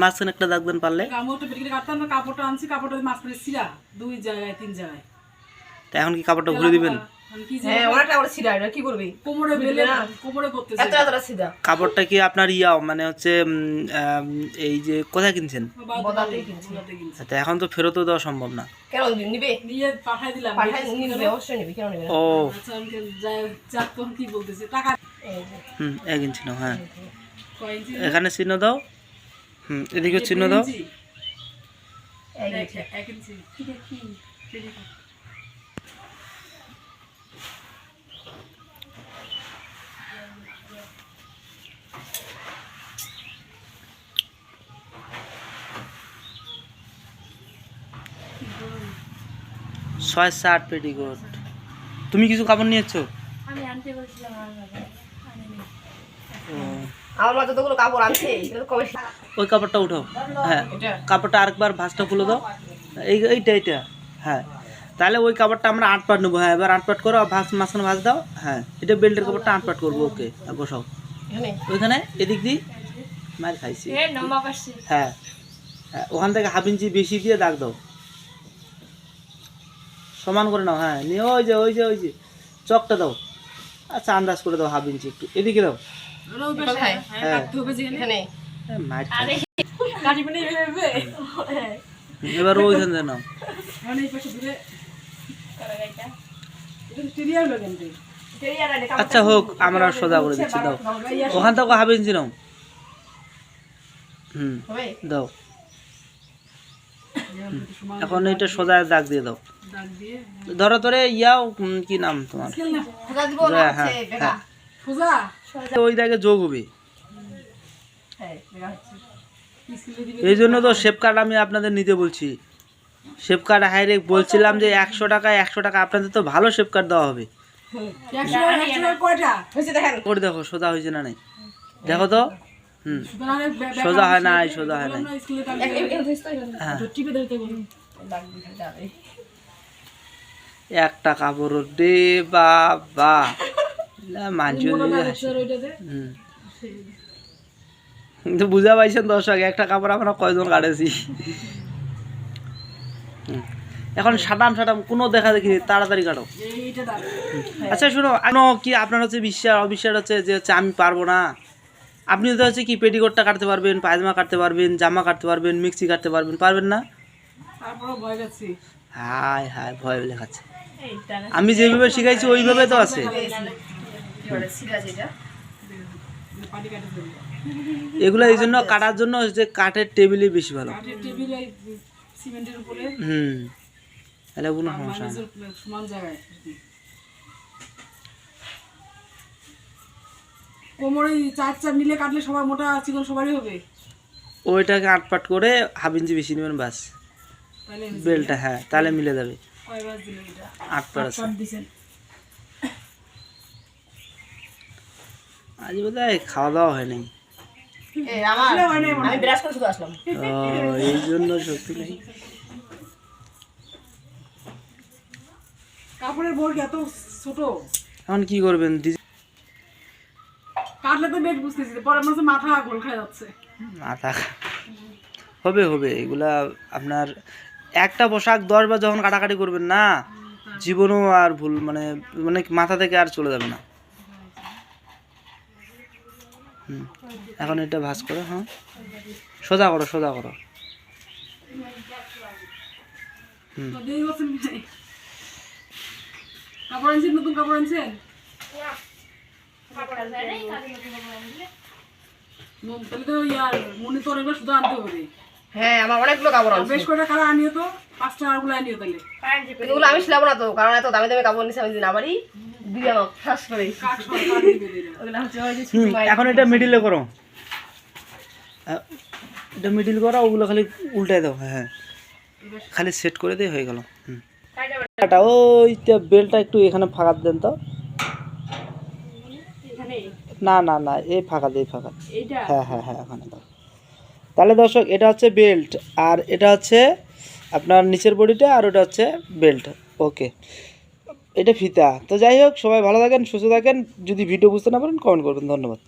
মাঝখানে একটা দাগ দেন পারলে। কামড়টা পেটিকে কাটতাম না কাপড়টা আনছি কাপড়টা দুই জায়গায় তিন জায়গায়। তা এখন কি কাপড়টা ঘুরে দিবেন? যে হ্যাঁ অনেকটা করে ছিড়া এটা কি করবি? কোমরে বেলে কোমরে করতেছে এত এতটা সিধা কাপড়টা কি আপনার ইয়াও মানে হচ্ছে এই যে কোথায় কিনছেন। তা এখন তো ফেরতও দেওয়া সম্ভব না। ও আচ্ছা হ্যাঁ। এখানে চিহ্ন দাও। হুম এদিকে চিহ্ন দাও। ছয় ষাট পেটিকোট। তুমি কিছু কাপড় নিয়েছো? আমি আনতে বলছিলাম আমার মা যতগুলো কাপড় আনছে এগুলো কবে ওই কাপড়টা উঠো হ্যাঁ কাপড়টা আরেকবার ভাঁজটা খুলে দাও। এই এইটা এইটা। হ্যাঁ। তাহলে ওই কাপড়টা আমরা আট পাট নেব। হ্যাঁ এবার আট পাট করো ভাঁজ মাঝখানে ভাঁজ দাও। হ্যাঁ এটা বেল্টের কাপড়টা আট পাট করব ওকে। বসাও। ওইখানে? এদিক দি মার খাইছি। হ্যাঁ হ্যাঁ ওখান থেকে হাফ ইঞ্চি বেশি দিয়ে দাগ দাও। সমান করে নাও হ্যাঁ। নিয়ে ওই যে ওই যে ওই যে চকটা দাও। আচ্ছা আন্দাজ করে দাও হাফ ইঞ্চি একটু। এদিকে দাও। হ্যাঁ, হ্যাঁ। হবে এইভাবে। এবার ওইখান। আচ্ছা হোক আমরা সোজা করে দিচ্ছি দাও। ওখান থেকে হাফ ইঞ্চি নাও। হুম দাও। এখন এটা সোজা দাগ দিয়ে দাও। দাগ ধরো ধরে ইয়াও কি নাম তোমার? স্কেল না। সোজা দিব না হ্যাঁ, হ্যাঁ, সোজা ওই দাগে যোগ হবে। হ্যাঁ এই জন্য তো শেপ কার্ড আমি আপনাদের নিতে বলছি। শেপ কার্ড হাইরে বলছিলাম যে একশো টাকা একশো টাকা। আপনাদের তো ভালো শেপ কার্ড দেওয়া হবে। দেখেন। করে দেখো সোজা হয়েছে না নাই? দেখো তো। হুম। বে- সোজা হয় না, সোজা হয় না। হ্যাঁ। একটা কাপড় দে বাবা। কিন্তু বুঝা পাইছেন দর্শক একটা কাপড় আমরা কয়জন কাটেছি? এখন সাটাম সাটাম কোনো দেখা দেখি তাড়াতাড়ি কাটো। আচ্ছা শুনো কি আপনার হচ্ছে বিশ্বাস অবিশ্বাস হচ্ছে যে হচ্ছে আমি পারব না? আপনি তো হচ্ছে কি পেটিকোটটা কাটতে পারবেন পায়জামা কাটতে পারবেন জামা কাটতে পারবেন মিক্সি কাটতে পারবেন পারবেন না? তারপরে ভয় যাচ্ছি হায় হায় ভয় লেখাচ্ছে। আমি যেভাবে শিখাইছি ওইভাবে তো আছে। এগুলো এই জন্য কাটার জন্য যে কাঠের টেবিলই বেশি ভালো। কাঠের টেবিল সিমেন্টের উপরে হুম। তাহলে কোনো সমস্যা সমান জায়গায় কোমরে চার চার নিলে কাটলে সবার মোটা চিকন সবারই হবে? ওইটাকে আটপাট করে হাফ ইঞ্চি বেশি নেবেন বাস। বেলটা হ্যাঁ তাহলে মিলে যাবে। আটপাট আছে। আজ বোধ হয় খাওয়া দাওয়া হয় নাই এ আমার আমি বিরাজ করে শুধু আসলাম। ও এই জন্য শক্তি নেই। কাপড়ের বোর্ড এত ছোট। এখন কি করবেন? কাটলে তো বেশ বুঝতেছি পরে মাসে মাথা গোল খায় যাচ্ছে। মাথা হবে হবে। এগুলা আপনার একটা পোশাক দশ বার যখন কাটাকাটি করবেন না জীবনও আর ভুল মানে মানে মাথা থেকে আর চলে যাবে না হুম এখন এটা ভাঁজ করো হ্যাঁ। সোজা করো সোজা করো? কাপড় আনছেন নতুন আনছেন? মনে তো শুধু আনতে হবে। হ্যাঁ আমার অনেকগুলো কাপড় আর আছে বেশ কয়টা কালার আনিও তো? পাঁচটা আরগুলো আনিও তাহলে। আমি ছিলাম না তো কারণ এত দামি দামি কাপড় নিছে আমি যদি না পারি। এখন এটা মিডিলে করো। এটা মিডিল করো ওগুলো খালি উল্টাই দাও হ্যাঁ হ্যাঁ। খালি সেট করে দিয়ে হয়ে গেল ওইটা বেলটা একটু এখানে ফাঁকা দেন তো। না না না এই ফাঁকা দিয়ে ফাঁকা। হ্যাঁ হ্যাঁ হ্যাঁ ওখানে দাও। তাহলে দর্শক এটা হচ্ছে বেল্ট আর এটা হচ্ছে আপনার নিচের বডিটা আর ওটা হচ্ছে বেল্ট ওকে এটা ফিতা। তো যাই হোক, সবাই ভালো থাকেন, সুস্থ থাকেন। যদি ভিডিও বুঝতে না পারেন কমেন্ট করবেন। ধন্যবাদ।